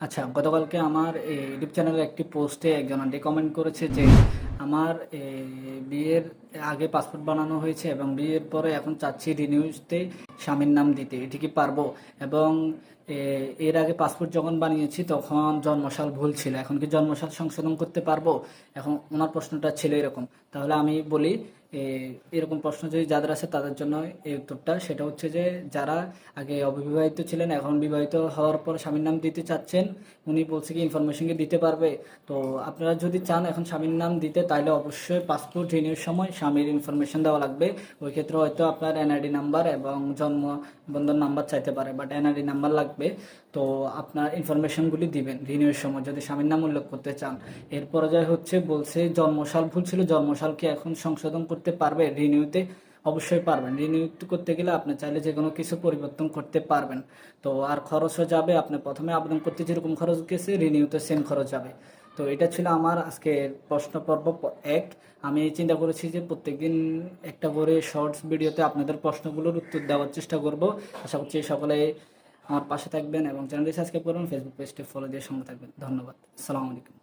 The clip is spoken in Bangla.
আচ্ছা গতকালকে আমার এই ইউটিউব চ্যানেলে একটি পোস্টে একজন আন্টি কমেন্ট করেছে যে আমার বিয়ের আগে পাসপোর্ট বানানো হয়েছে এবং বিয়ের পরে এখন চাচ্ছি রিনিউজতে স্বামীর নাম দিতে। এটি কি পারব? এবং এর আগে পাসপোর্ট যখন বানিয়েছি তখন জন্মসাল ভুল ছিল। এখন কি জন্মসাল সংশোধন করতে পারব? এখন ওনার প্রশ্নটা ছিল এরকম। তাহলে আমি বলি এরকম প্রশ্ন যদি যাদের আছে তাদের জন্য এই উত্তরটা। সেটা হচ্ছে যে, যারা আগে অবিবাহিত ছিলেন, এখন বিবাহিত হওয়ার পর স্বামীর নাম দিতে চাচ্ছেন, উনি বলছে কি ইনফরমেশন কি দিতে পারবে? তো আপনারা যদি চান এখন স্বামীর নাম দিতে তাহলে অবশ্যই পাসপোর্ট রিনিউর সময় স্বামীর ইনফরমেশন দেওয়া লাগবে। ওই ক্ষেত্রে হয়তো আপনার এনআইডি নাম্বার এবং জন্ম বন্ধন নাম্বার চাইতে পারে বাট এনআইডি নাম্বার লাগবে। তো আপনার ইনফরমেশনগুলি দিবেন রিনিউর সময় যদি স্বামীর নাম উল্লেখ করতে চান। এর পর্যায়ে হচ্ছে, বলছে জন্মসাল ভুল ছিল, জন্মসাল কি এখন সংশোধন করতে পারবে? রিনিউতে অবশ্যই পারবেন। রিনিউ করতে গেলে আপনি চাইলে যে কোনো কিছু পরিবর্তন করতে পারবেন। তো আর খরচও যাবে, আপনি প্রথমে আবেদন করতে যেরকম খরচ গেছে রিনিউতে সেম খরচ যাবে। তো এটা ছিল আমার আজকে প্রশ্ন পর্ব এক। আমি চিন্তা করেছি যে প্রত্যেকদিন একটা করে শর্টস ভিডিওতে আপনাদের প্রশ্নগুলোর উত্তর দেওয়ার চেষ্টা করব। আশা করছি সকলে আমার পাশে থাকবেন এবং চ্যানেলটি সাবস্ক্রাইব করুন ফেসবুক পেজটি ফলো দিয়ে সঙ্গে থাকবেন। ধন্যবাদ। আসসালামু আলাইকুম।